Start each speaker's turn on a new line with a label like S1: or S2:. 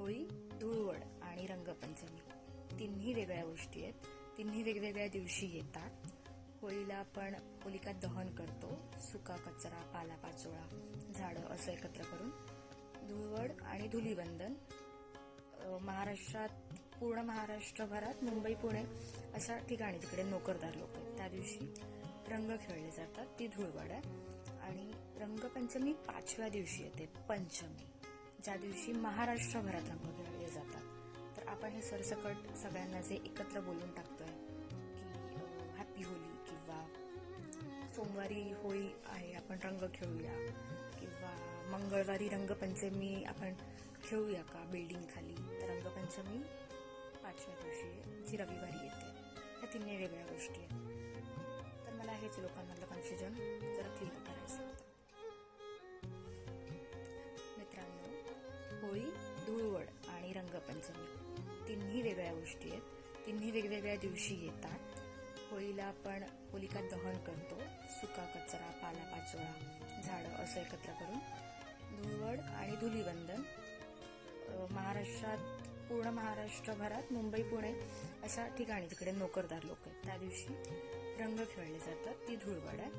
S1: होळी धुळवड आणि रंगपंचमी. तिन्ही वेगळ्या गोष्टी आहेत. तिन्ही वेगवेगळ्या दिवशी येतात. होळीला आपण होलिका दहन करतो. सुका कचरा पालापाचोळा झाडं असं एकत्र करून. धुळवड आणि धुलीवंदन. महाराष्ट्रात पूर्ण महाराष्ट्रभरात मुंबई पुणे अशा ठिकाणी तिकडे नोकरदार लोक आहेत. त्या दिवशी रंग खेळले जातात. ती धुळवड आहे. आणि रंगपंचमी पाचव्या दिवशी येते पंचमी. ज्या दिवशी महाराष्ट्रभरात रंग खेळले जातात तर आपण हे सरसकट सगळ्यांना जे एकत्र बोलून टाकतोय की हॅपी होली किंवा सोमवारी होळी आहे आपण रंग खेळूया किंवा मंगळवारी रंगपंचमी आपण खेळूया का बिल्डिंग खाली तर रंगपंचमी पाचव्या दिवशी जी रविवारी येते ह्या तिन्ही वेगळ्या गोष्टी आहेत. तर मला हेच लोकांमधलं कन्फ्युजन जरा क्लिअर अडचणी तिन्ही वेगळ्या गोष्टी आहेत. तिन्ही वेगवेगळ्या दिवशी येतात. होळीला आपण होलिका दहन करतो. सुका कचरा पालापाचोळा झाडं असं एकत्र करून धुळवड आणि धुलीवंदन. महाराष्ट्रात पूर्ण महाराष्ट्रभरात मुंबई पुणे अशा ठिकाणी तिकडे नोकरदार लोक आहेत. त्या दिवशी रंग खेळले जातात. ती धुळवड आहे.